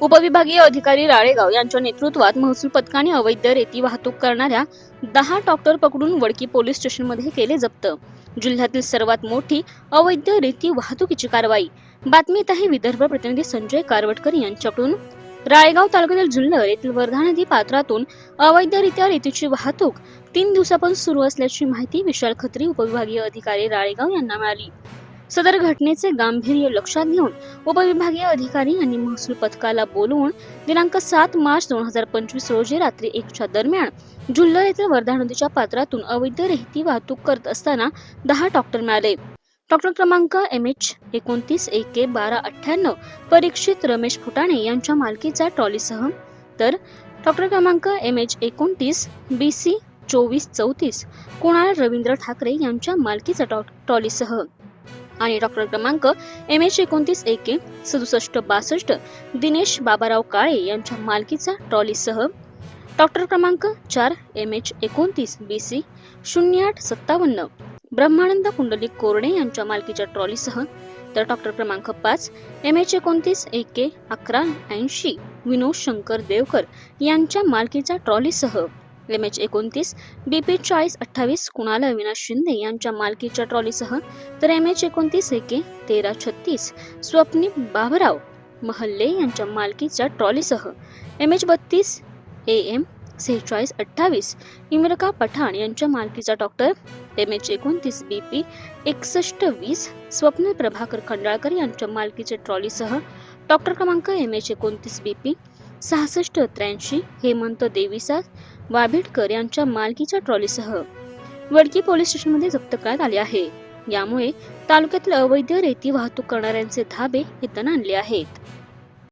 उपविभागीय अधिकारी राळेगाव यांच्या नेतृत्वात महसूल पथकाने अवैध रेती वाहतूक करणाऱ्या दहा ट्रॅक्टर पकडून वडकी पोलीस स्टेशनमध्ये केले जप्त. जिल्ह्यातील सर्वात मोठी अवैध रेती वाहतुकीची कारवाई. बातमीत आहे विदर्भ प्रतिनिधी संजय कारवटकर यांच्याकडून. राळेगाव तालुक्यातील जुन्नर येथील वर्धा नदी पात्रातून अवैधरित्या रेतीची वाहतूक तीन दिवसापासून सुरू असल्याची माहिती विशाल खत्री उपविभागीय अधिकारी राळेगाव यांना मिळाली. सदर घटनेचे गांभीर्य लक्षात घेऊन उपविभागीय अधिकारी यांनी महसूल पथकाला बोलवून दिनांक सात मार्च दोन हजार पंचवीस रोजी रात्री एकच्या दरम्यान जुल्लर येथील वर्धा नदीच्या पात्रातून अवैध रेती वाहतूक करत असताना दहा डॉक्टर मिळाले. डॉक्टर क्रमांक एम एच एकोणतीस ए के बारा अठ्ठ्याण्णव परीक्षित रमेश फुटाणे यांच्या मालकीचा ट्रॉलीसह तर डॉक्टर क्रमांक एम एच एकोणतीस बी सी चोवीस चौतीस कुणाल रवींद्र ठाकरे यांच्या मालकीचा टॉ टॉलीसह आणि डॉक्टर क्रमांक एम एच एकोणतीस एके सदुसष्ट बासष्ट दिनेश बाबाराव काळे यांच्या मालकीचा ट्रॉलीसह. डॉक्टर क्रमांक चार एम एच एकोणतीस बी सी शून्य आठ सत्तावन्न. ब्रह्मानंद पुंडलिक कोरडे यांच्या मालकीच्या ट्रॉलीसह. तर डॉक्टर क्रमांक पाच एम एच एकोणतीस ए के अकरा ऐंशी विनोद शंकर देवकर यांच्या मालकीच्या ट्रॉलीसह. एम एच एकोणतीस. बी पी चाळीस अठ्ठावीस कुणाल अविनाश शिंदे यांच्या मालकीच्या ट्रॉलीसह तर एम एच एकोणतीस ए के तेरा छत्तीस. स्वप्नी बाबराव महल्ले यांच्या मालकीच्या ट्रॉलीसह एम एच बत्तीस ए एम सेहेचाळीस अठ्ठावीस. इमरका पठाण यांच्या मालकीचा डॉक्टर एम एच एकोणतीस बी पी एकसष्ट वीस. स्वप्न प्रभाकर खंडाळकर यांच्या मालकीचे ट्रॉलीसह डॉक्टर क्रमांक एम एच एकोणतीस बी पी सहासष्ट त्र्याऐंशी हेमंत देवीसास वाभिडकर यांच्या मालकीच्या ट्रॉलीसह. वडकी पोलीस स्टेशनमध्ये जप्त करण्यात आले आहे. यामुळे तालुक्यातील अवैध रेती वाहतूक करणाऱ्यांचे धाबे हे आणले आहेत.